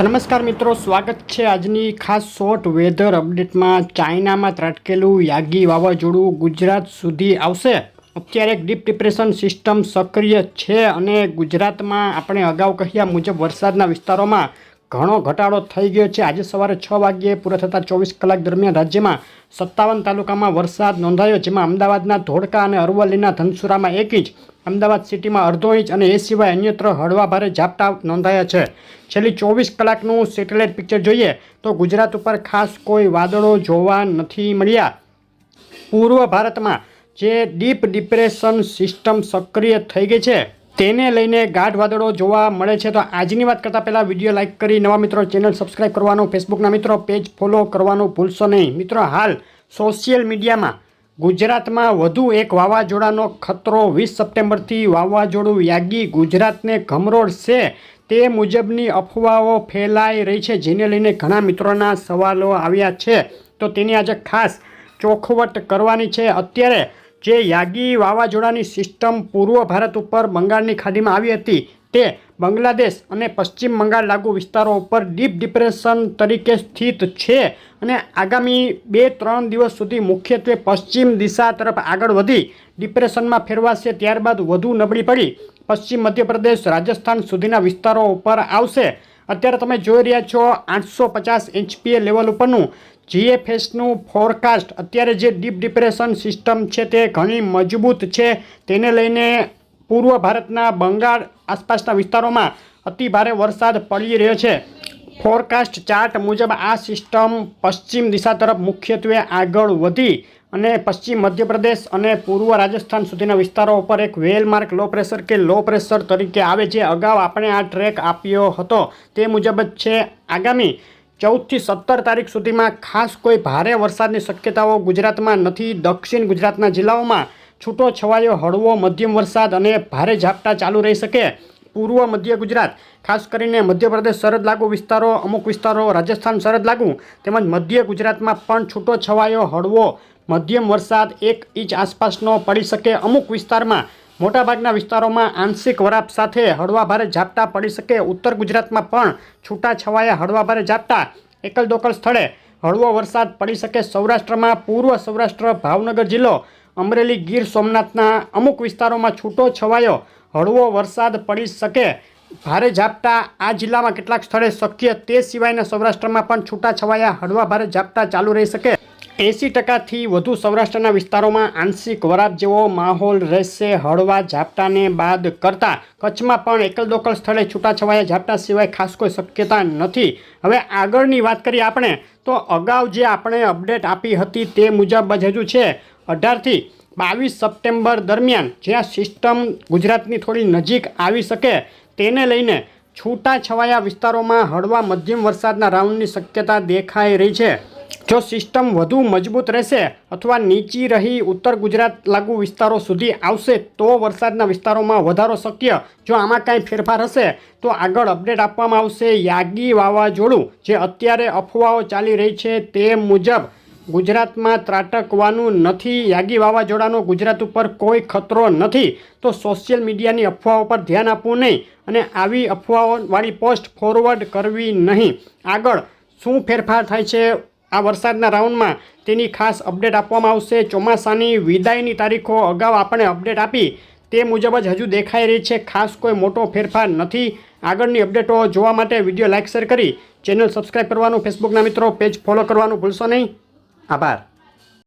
નમસ્કાર મિત્રો, સ્વાગત છે આજની ખાસ શોર્ટ વેધર અપડેટમાં ચાઇનામાં ત્રાટકેલું યાગી વાવાઝોડું ગુજરાત સુધી આવશે. અત્યારે ડીપ ડિપ્રેશન સિસ્ટમ સક્રિય છે અને ગુજરાતમાં આપણે અગાઉ કહ્યા મુજબ વરસાદના વિસ્તારોમાં ઘણો ઘટાડો થઈ ગયો છે. આજે સવારે છ વાગ્યે પૂરા થતાં ચોવીસ કલાક દરમિયાન રાજ્યમાં સત્તાવન તાલુકામાં વરસાદ નોંધાયો, જેમાં અમદાવાદના ધોળકા અને અરવલ્લીના ધનસુરામાં એક ઇંચ અમદાવાદ સિટીમાં અડધો ઇંચ અને એ સિવાય અન્યત્ર હળવા ભારે ઝાપટા નોંધાયા છે. છેલ્લી ચોવીસ કલાકનું સેટેલાઇટ પિક્ચર જોઈએ તો ગુજરાત ઉપર ખાસ કોઈ વાદળો જોવા નથી મળ્યા. પૂર્વ ભારતમાં જે ડીપ ડિપ્રેશન સિસ્ટમ સક્રિય થઈ ગઈ છે, તેને લઈને ગાઢ વાદળો જોવા મળે છે. તો આજની વાત કરતાં પહેલાં વીડિયો લાઇક કરી નવા મિત્રો ચેનલ સબસ્ક્રાઈબ કરવાનું, ફેસબુકના મિત્રો પેજ ફોલો કરવાનું ભૂલશો નહીં. મિત્રો, હાલ સોશિયલ મીડિયામાં ગુજરાતમાં વધુ એક વાવાઝોડાનો ખતરો વીસ સપ્ટેમ્બરથી વાવાઝોડું યાગી ગુજરાતને ઘમરોળશે તે મુજબની અફવાઓ ફેલાઈ રહી છે, જેને લઈને ઘણા મિત્રોના સવાલો આવ્યા છે. તો તેની આજે ખાસ ચોખવટ કરવાની છે. અત્યારે જે યાગી વાવાઝોડાની સિસ્ટમ પૂર્વ ભારત ઉપર બંગાળની ખાડીમાં આવી હતી તે બાંગ્લાદેશ અને પશ્ચિમ બંગાળ લાગુ વિસ્તારો ઉપર ડીપ ડિપ્રેશન તરીકે સ્થિત છે અને આગામી બે ત્રણ દિવસ સુધી મુખ્યત્વે પશ્ચિમ દિશા તરફ આગળ વધી ડિપ્રેશનમાં ફેરવાશે ત્યારબાદ વધુ નબળી પડી. પશ્ચિમ મધ્યપ્રદેશ, રાજસ્થાન સુધીના વિસ્તારો ઉપર આવશે. અત્યારે તમે જોઈ રહ્યા છો આઠસો પચાસ એચપીએ લેવલ ઉપરનું જીએફએસનું ફોરકાસ્ટ. અત્યારે જે ડીપ ડિપ્રેશન સિસ્ટમ છે તે ઘણી મજબૂત છે. તેને લઈને પૂર્વ ભારતના બંગાળ આસપાસના વિસ્તારોમાં અતિ ભારે વરસાદ પડી રહ્યો છે. ફોરકાસ્ટ ચાર્ટ મુજબ આ સિસ્ટમ પશ્ચિમ દિશા તરફ મુખ્યત્વે આગળ વધી અને પશ્ચિમ મધ્યપ્રદેશ અને પૂર્વ રાજસ્થાન સુધીના વિસ્તારો ઉપર એક વેલમાર્ક લો પ્રેશર કે લો પ્રેશર તરીકે આવે છે. અગાઉ આપણે આ ટ્રેક આપ્યો હતો. તે મુજબ જ છે, આગામી ચૌદથી સત્તર તારીખ સુધીમાં ખાસ કોઈ ભારે વરસાદની શક્યતાઓ ગુજરાતમાં નથી. દક્ષિણ ગુજરાતના જિલ્લાઓમાં છૂટો છવાયો હળવો મધ્યમ વરસાદ અને ભારે ઝાપટા ચાલુ રહી શકે. પૂર્વ મધ્ય ગુજરાત, ખાસ કરીને મધ્યપ્રદેશ સરહદ લાગુ વિસ્તારો, અમુક વિસ્તારો રાજસ્થાન સરહદ લાગુ, તેમજ મધ્ય ગુજરાતમાં પણ છૂટો છવાયો હળવો મધ્યમ વરસાદ એક ઇંચ આસપાસનો પડી શકે. અમુક વિસ્તારમાં, મોટાભાગના વિસ્તારોમાં આંશિક વરાપ સાથે હળવા ભારે ઝાપટા પડી શકે. ઉત્તર ગુજરાતમાં પણ છૂટા છવાયા હળવા ભારે ઝાપટા એકલ દોકલ સ્થળે હળવો વરસાદ પડી શકે. સૌરાષ્ટ્રમાં પૂર્વ સૌરાષ્ટ્ર, ભાવનગર જિલ્લો અમરેલી ગીર સોમનાથના અમુક વિસ્તારોમાં છૂટો છવાયો. હળવો વરસાદ પડી શકે. ભારે ઝાપટા આ જિલ્લામાં કેટલાક સ્થળે શક્ય તે સિવાયના સૌરાષ્ટ્રમાં પણ છૂટા છવાયા. હળવા ભારે ઝાપટા ચાલુ રહી શકે. એંસી ટકાથી વધુ સૌરાષ્ટ્રના વિસ્તારોમાં આંશિક વરાપ જેવો માહોલ રહેશે. હળવા ઝાપટાને બાદ કરતાં કચ્છમાં પણ એકલ દોકલ સ્થળે છૂટાછવાયા ઝાપટા સિવાય ખાસ કોઈ શક્યતા નથી. હવે આગળની વાત કરીએ આપણે, તો અગાઉ જે આપણે અપડેટ આપી હતી તે મુજબ જ હજુ છે. અઢારથી બાવીસ સપ્ટેમ્બર દરમિયાન જ્યાં સિસ્ટમ ગુજરાતની થોડી નજીક આવી શકે તેને લઈને છૂટાછવાયા વિસ્તારોમાં હળવા મધ્યમ વરસાદના રાઉન્ડની શક્યતા દેખાઈ રહી છે. જો સિસ્ટમ વધુ મજબૂત રહેશે અથવા નીચી રહી ઉત્તર ગુજરાત લાગુ વિસ્તારો સુધી આવશે તો વરસાદના વિસ્તારોમાં વધારો શક્ય. જો આમાં કાંઈ ફેરફાર હશે તો આગળ અપડેટ આપવામાં આવશે. યાગી વાવાઝોડું જે અત્યારે અફવાઓ ચાલી રહી છે તે મુજબ ગુજરાતમાં ત્રાટકવાનું નથી. યાગી વાવાઝોડાનો ગુજરાત ઉપર કોઈ ખતરો નથી. તો સોશિયલ મીડિયાની અફવાઓ પર ધ્યાન આપવું નહીં અને આવી અફવાઓવાળી પોસ્ટ ફોરવર્ડ કરવી નહીં. આગળ, શું ફેરફાર થાય છે? આ વરસાદના રાઉન્ડમાં તેની ખાસ અપડેટ આપવામાં આવશે. ચોમાસાની વિદાયની તારીખો અગાઉ આપણે અપડેટ આપી. તે મુજબ જ હજુ દેખાઈ રહી છે, ખાસ કોઈ મોટો ફેરફાર નથી. આગળની અપડેટો જોવા માટે વીડિયો લાઇક શેર કરી. ચેનલ સબસ્ક્રાઈબ કરવાનું, ફેસબુકના મિત્રો, પેજ ફોલો કરવાનું ભૂલશો નહીં. আবার